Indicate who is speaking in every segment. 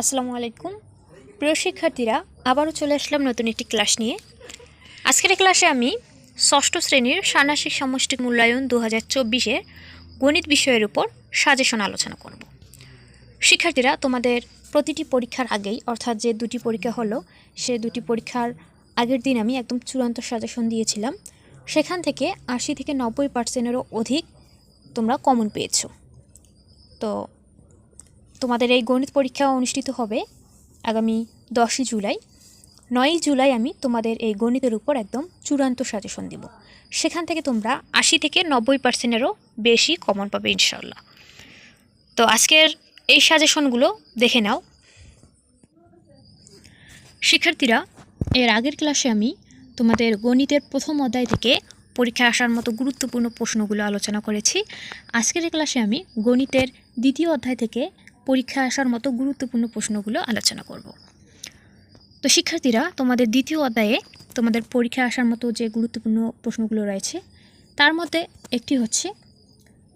Speaker 1: আসসালামু আলাইকুম। প্রিয় শিক্ষার্থীরা, আবারও চলে আসলাম নতুন একটি ক্লাস নিয়ে। আজকের ক্লাসে আমি ষষ্ঠ শ্রেণির ষান্মাসিক সমষ্টিক মূল্যায়ন দু হাজার গণিত বিষয়ের উপর সাজেশন আলোচনা করব। শিক্ষার্থীরা, তোমাদের প্রতিটি পরীক্ষার আগেই, অর্থাৎ যে দুটি পরীক্ষা হলো, সে দুটি পরীক্ষার আগের দিন আমি একদম চূড়ান্ত সাজেশন দিয়েছিলাম। সেখান থেকে আশি থেকে নব্বই পার্সেন্টেরও অধিক তোমরা কমন পেয়েছ। তো তোমাদের এই গণিত পরীক্ষা অনুষ্ঠিত হবে আগামী দশই জুলাই। নয়ই জুলাই আমি তোমাদের এই গণিতের উপর একদম চূড়ান্ত সাজেশন দেব। সেখান থেকে তোমরা আশি থেকে নব্বই পার্সেন্টেরও বেশি কমন পাবে ইনশাল্লাহ তো আজকের এই সাজেশনগুলো দেখে নাও। শিক্ষার্থীরা, এর আগের ক্লাসে আমি তোমাদের গণিতের প্রথম অধ্যায় থেকে পরীক্ষা আসার মতো গুরুত্বপূর্ণ প্রশ্নগুলো আলোচনা করেছি। আজকের ক্লাসে আমি গণিতের দ্বিতীয় অধ্যায় থেকে পরীক্ষা আসার মতো গুরুত্বপূর্ণ প্রশ্নগুলো আলোচনা করব। তো শিক্ষার্থীরা, তোমাদের দ্বিতীয় অধ্যায়ে তোমাদের পরীক্ষা আসার মতো যে গুরুত্বপূর্ণ প্রশ্নগুলো রয়েছে, তার মধ্যে একটি হচ্ছে,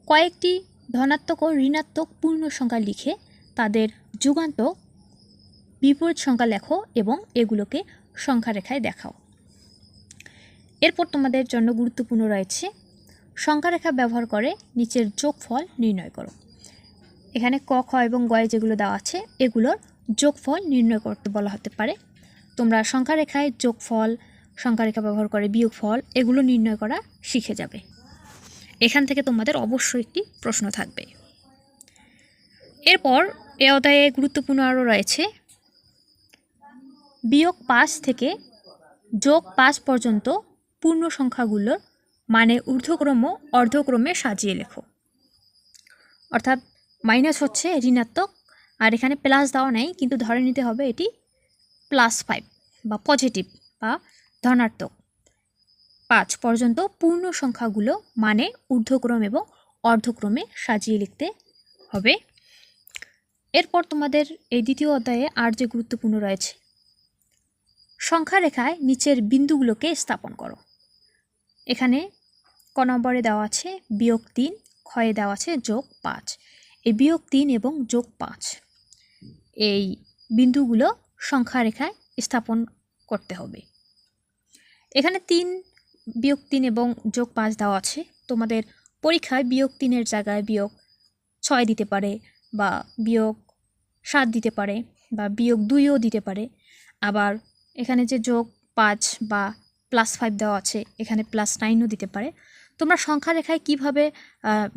Speaker 1: কয়েকটি ধনাত্মক ও ঋণাত্মক পূর্ণ সংখ্যা লিখে তাদের যুগান্ত বিপরীত সংখ্যা লেখো এবং এগুলোকে সংখ্যা রেখায় দেখাও। এরপর তোমাদের জন্য গুরুত্বপূর্ণ রয়েছে সংখ্যা রেখা ব্যবহার করে নিচের যোগফল নির্ণয় করো। এখানে ক, খ এবং গয়ে যেগুলো দেওয়া আছে, এগুলোর যোগফল নির্ণয় করতে বলা হতে পারে। তোমরা সংখ্যা রেখায় যোগফল সংখ্যা রেখা ব্যবহার করে বিয়োগফল, এগুলো নির্ণয় করা শিখে যাবে। এখান থেকে তোমাদের অবশ্যই একটি প্রশ্ন থাকবে। এরপর এ অধ্যায়ে গুরুত্বপূর্ণ আরও রয়েছে। বিয়োগ পাঁচ থেকে যোগ পাঁচ পর্যন্ত পূর্ণ সংখ্যাগুলোর মানে ঊর্ধ্বক্রম অর্ধক্রমে সাজিয়ে লেখো। অর্থাৎ মাইনাস হচ্ছে ঋণাত্মক, আর এখানে প্লাস দেওয়া নেই, কিন্তু ধরে নিতে হবে এটি প্লাস ফাইভ বা পজিটিভ বা ধনাত্মক। পাঁচ, পর্যন্ত পূর্ণ সংখ্যাগুলো মানে ঊর্ধ্বক্রম এবং অর্ধক্রমে সাজিয়ে লিখতে হবে। এরপর তোমাদের এই দ্বিতীয় অধ্যায়ে আর যে গুরুত্বপূর্ণ রয়েছে, সংখ্যা রেখায় নিচের বিন্দুগুলোকে স্থাপন করো। এখানে ক নম্বরে দেওয়া আছে বিয়োগ তিন, ক্ষয়ে দেওয়া আছে যোগ পাঁচ। এই বিয়োগ তিন এবং যোগ পাঁচ। এই বিন্দুগুলো সংখ্যা রেখায় স্থাপন করতে হবে। এখানে তিন বিয়োগ তিন এবং যোগ পাঁচ দেওয়া আছে। তোমাদের পরীক্ষায় বিয়োগ তিনের জায়গায় বিয়োগ ছয় দিতে পারে বা বিয়োগ সাত দিতে পারে বা বিয়োগ দুইও দিতে পারে। আবার এখানে যে যোগ পাঁচ বা প্লাস ফাইভ দেওয়া আছে, এখানে প্লাস নাইনও দিতে পারে। তোমরা সংখ্যা রেখায় কীভাবে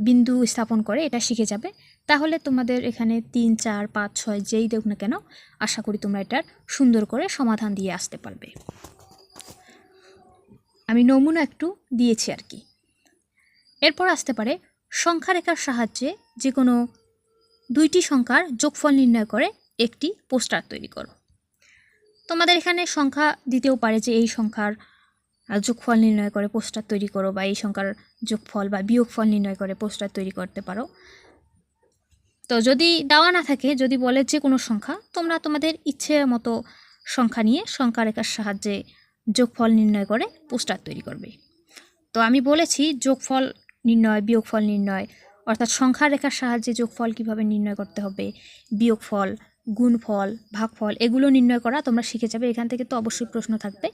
Speaker 1: বিন্দু স্থাপন করে এটা শিখে যাবে। তাহলে তোমাদের এখানে তিন, চার, পাঁচ, ছয়, যেই দেখ না কেন, আশা করি তোমরা এটার সুন্দর করে সমাধান দিয়ে আসতে পারবে। আমি নমুনা একটু দিয়েছি আর কি। এরপর আসতে পারে সংখ্যা রেখার সাহায্যে যে কোনো দুইটি সংখ্যার যোগফল নির্ণয় করে একটি পোস্টার তৈরি করো। তোমাদের এখানে সংখ্যা দিতেও পারে যে এই সংখ্যার যোগফল নির্ণয় করে পোস্টার তৈরি করো বা এই সংখ্যার যোগফল বা বিয়োগফল নির্ণয় করে পোস্টার তৈরি করতে পারো। তো যদি দেওয়া না থাকে, যদি বলে যে কোনো সংখ্যা, তোমরা তোমাদের ইচ্ছে মতো সংখ্যা নিয়ে সংখ্যা রেখার সাহায্যে যোগফল নির্ণয় করে পোস্টার তৈরি করবে। তো আমি বলেছি যোগফল নির্ণয়, বিয়োগফল নির্ণয়, অর্থাৎ সংখ্যা রেখার সাহায্যে যোগফল কীভাবে নির্ণয় করতে হবে, বিয়োগফল, গুণফল, ভাগফল, এগুলো নির্ণয় করা তোমরা শিখে যাবে। এখান থেকে তো অবশ্যই প্রশ্ন থাকবে।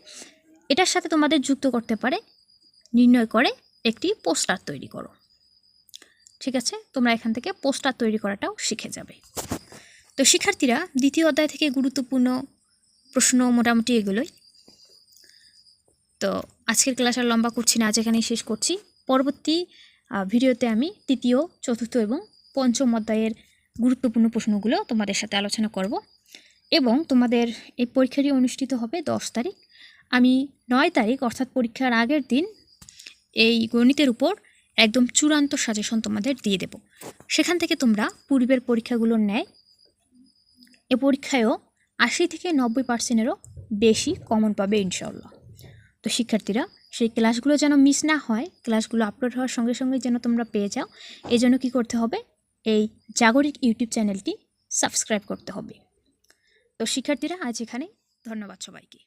Speaker 1: এটার সাথে তোমাদের যুক্ত করতে পারে, নির্ণয় করে একটি পোস্টার তৈরি করো। ঠিক আছে? তোমরা এখান থেকে পোস্টার তৈরি করাটাও শিখে যাবে। তো শিক্ষার্থীরা দ্বিতীয় অধ্যায় থেকে গুরুত্বপূর্ণ প্রশ্ন মোটামুটি এগুলোই। তো আজকের ক্লাস আর লম্বা করছি না, আজ এখানেই শেষ করছি। পরবর্তী ভিডিওতে আমি তৃতীয়, চতুর্থ এবং পঞ্চম অধ্যায়ের গুরুত্বপূর্ণ প্রশ্নগুলো তোমাদের সাথে আলোচনা করব। এবং তোমাদের এই পরীক্ষাটি অনুষ্ঠিত হবে দশ তারিখ। আমি নয় তারিখ, অর্থাৎ পরীক্ষার আগের দিন এই গণিতের উপর একদম চূড়ান্ত সাজেশন তোমাদের দিয়ে দেব। সেখান থেকে তোমরা পূর্বের পরীক্ষাগুলোর ন্যায় এ পরীক্ষায়ও আশি থেকে নব্বই পার্সেন্টেরও বেশি কমন পাবে ইনশাল্লাহ তো শিক্ষার্থীরা, সেই ক্লাসগুলো যেন মিস না হয় ক্লাসগুলো আপলোড হওয়ার সঙ্গে সঙ্গে যেন তোমরা পেয়ে যাও, এই জন্য কী করতে হবে? এই জাগরিক ইউটিউব চ্যানেলটি সাবস্ক্রাইব করতে হবে। তো শিক্ষার্থীরা, আজ এখানে ধন্যবাদ সবাইকে।